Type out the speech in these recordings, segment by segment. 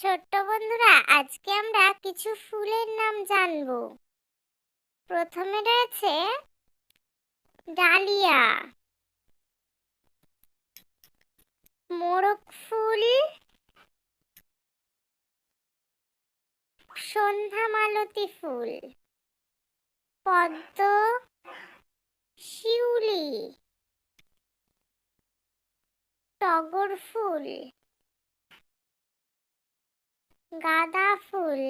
ছোট্ট বন্ধুরা, আজকে আমরা কিছু ফুলের নাম জানব। প্রথমে রয়েছে ডালিয়া। মোরগ ফুল, সন্ধ্যা মালতী ফুল, পদ্ম, শিউলি, টগর ফুল। গাঁদা ফুল।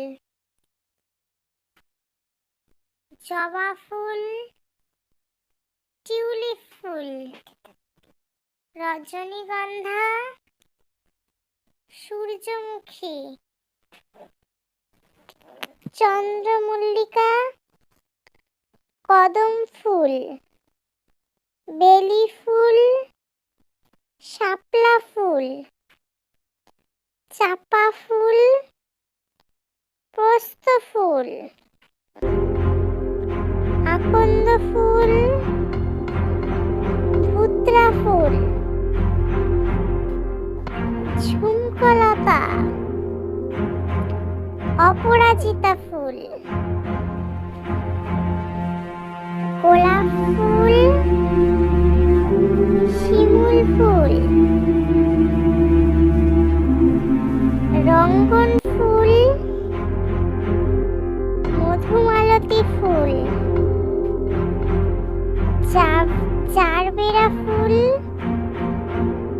জবা ফুল, টিউলিপ ফুল, রজনীগন্ধা, সূর্যমুখী, চন্দ্রমল্লিকা, কদম ফুল, বেলি ফুল, শাপলা ফুল, চাপা ফুল পোস্ত ফুল আকন্দ ফুল ধুত্রা ফুল ঝুমকলতা অপরাজিতা ফুল গোলাপ ফুল মধুমালতী ফুল। চা- চারবেরা ফুল।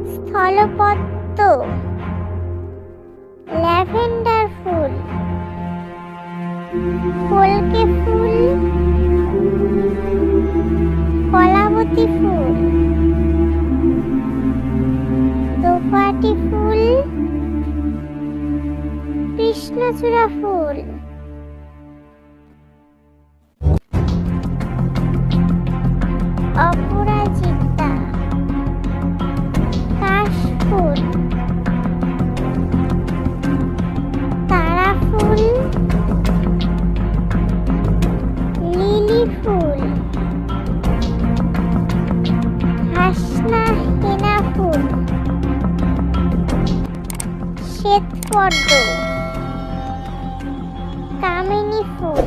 স্থলপদ্ম। ল্যাভেন্ডার ফুল। কলকে ফুল। কলাবতী ফুল। দোপাটি ফুল। কৃষ্ণচূড়া ফুল। অপরাজিতা। কাশফুল। তারা ফুল লিলি ফুল হাসনা হেনা ফুল কামিনী ফুল